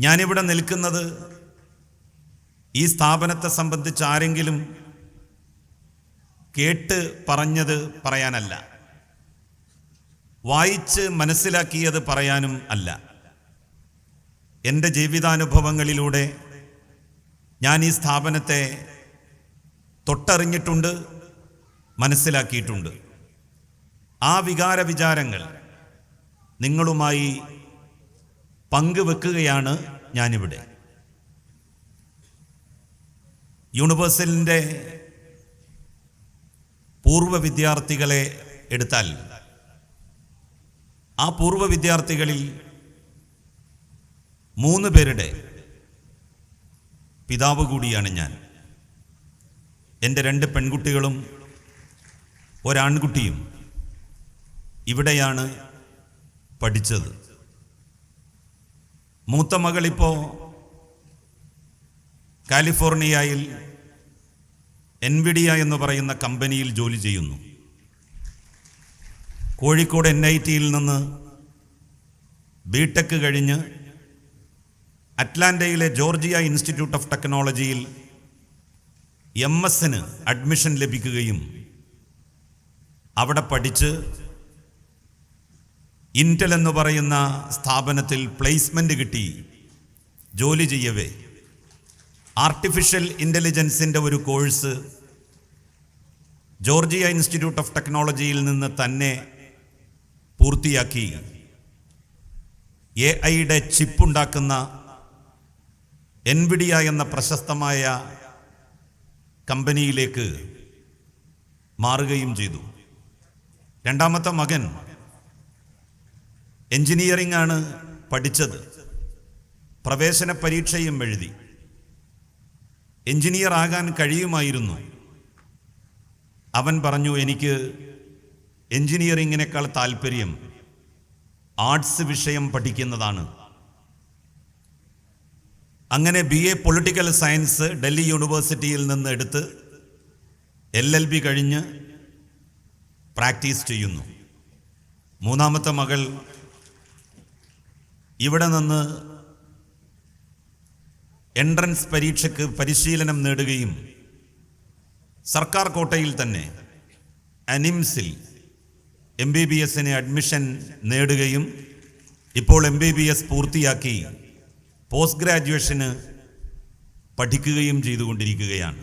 ഞാനിവിടെ നിൽക്കുന്നത് ഈ സ്ഥാപനത്തെ സംബന്ധിച്ച് ആരെങ്കിലും കേട്ട് പറഞ്ഞത് പറയാനല്ല. വായിച്ച് മനസ്സിലാക്കിയത് പറയാനും അല്ല. എന്റെ ജീവിതാനുഭവങ്ങളിലൂടെ ഞാൻ ഈ സ്ഥാപനത്തെ തൊട്ടറിഞ്ഞിട്ടുണ്ട് മനസ്സിലാക്കിയിട്ടുണ്ട്. ആ വികാര വിചാരങ്ങൾ നിങ്ങളുമായി പങ്കുവെക്കുകയാണ് ഞാനിവിടെ. യൂണിവേഴ്സലിന്റെ പൂർവ വിദ്യാർത്ഥികളെ എടുത്താൽ ആ പൂർവ വിദ്യാർത്ഥികളിൽ മൂന്ന് പേരുടെ പിതാവ് കൂടിയാണ് ഞാൻ. എന്റെ രണ്ട് പെൺകുട്ടികളും ഒരാൺകുട്ടിയും ഇവിടെയാണ് പഠിച്ചത്. മൂത്ത മകളിപ്പോൾ കാലിഫോർണിയയിൽ എൻവിഡിയ എന്ന് പറയുന്ന കമ്പനിയിൽ ജോലി ചെയ്യുന്നു. കോഴിക്കോട് എൻ ഐ ടിയിൽ നിന്ന് ബിടെക് കഴിഞ്ഞ് അറ്റ്ലാന്റയിലെ ജോർജിയ ഇൻസ്റ്റിറ്റ്യൂട്ട് ഓഫ് ടെക്നോളജിയിൽ എം എസിന് അഡ്മിഷൻ ലഭിക്കുകയും അവിടെ പഠിച്ച് ഇന്റൽ എന്ന് പറയുന്ന സ്ഥാപനത്തിൽ പ്ലേസ്മെന്റ് കിട്ടി. ജോലി ചെയ്യവേ. ആർട്ടിഫിഷ്യൽ ഇന്റലിജൻസിന്റെ ഒരു കോഴ്സ് ജോർജിയ ഇൻസ്റ്റിറ്റ്യൂട്ട് ഓഫ് ടെക്നോളജിയിൽ നിന്ന് തന്നെ പൂർത്തിയാക്കി. എ ഐയുടെ ചിപ്പുണ്ടാക്കുന്ന എൻവിഡിയ എന്ന പ്രശസ്തമായ കമ്പനിയിലേക്ക് മാറുകയും ചെയ്തു. രണ്ടാമത്തെ മകൻ എഞ്ചിനീയറിംഗ് ആണ് പഠിച്ചത്. പ്രവേശന പരീക്ഷയും എഴുതി. എഞ്ചിനീയർ ആകാൻ കഴിയുമായിരുന്നു. അവൻ പറഞ്ഞു എനിക്ക് എഞ്ചിനീയറിങ്ങിനേക്കാൾ താല്പര്യം ആർട്സ് വിഷയം പഠിക്കുന്നതാണ്. അങ്ങനെ B A political science Delhi യൂണിവേഴ്സിറ്റിയിൽ നിന്ന് എടുത്ത് എൽ എൽ ബി കഴിഞ്ഞ് പ്രാക്ടീസ് ചെയ്യുന്നു. മൂന്നാമത്തെ മകൾ ഇവിടെ നിന്ന് എൻട്രൻസ് പരീക്ഷയ്ക്ക് പരിശീലനം നേടുകയും സർക്കാർ കോട്ടയിൽ തന്നെ അനിംസിൽ എം ബി ബി എസിന് അഡ്മിഷൻ നേടുകയും ഇപ്പോൾ എം ബി ബി എസ് പൂർത്തിയാക്കി പോസ്റ്റ് ഗ്രാജുവേഷന് പഠിക്കുകയും ചെയ്തുകൊണ്ടിരിക്കുകയാണ്.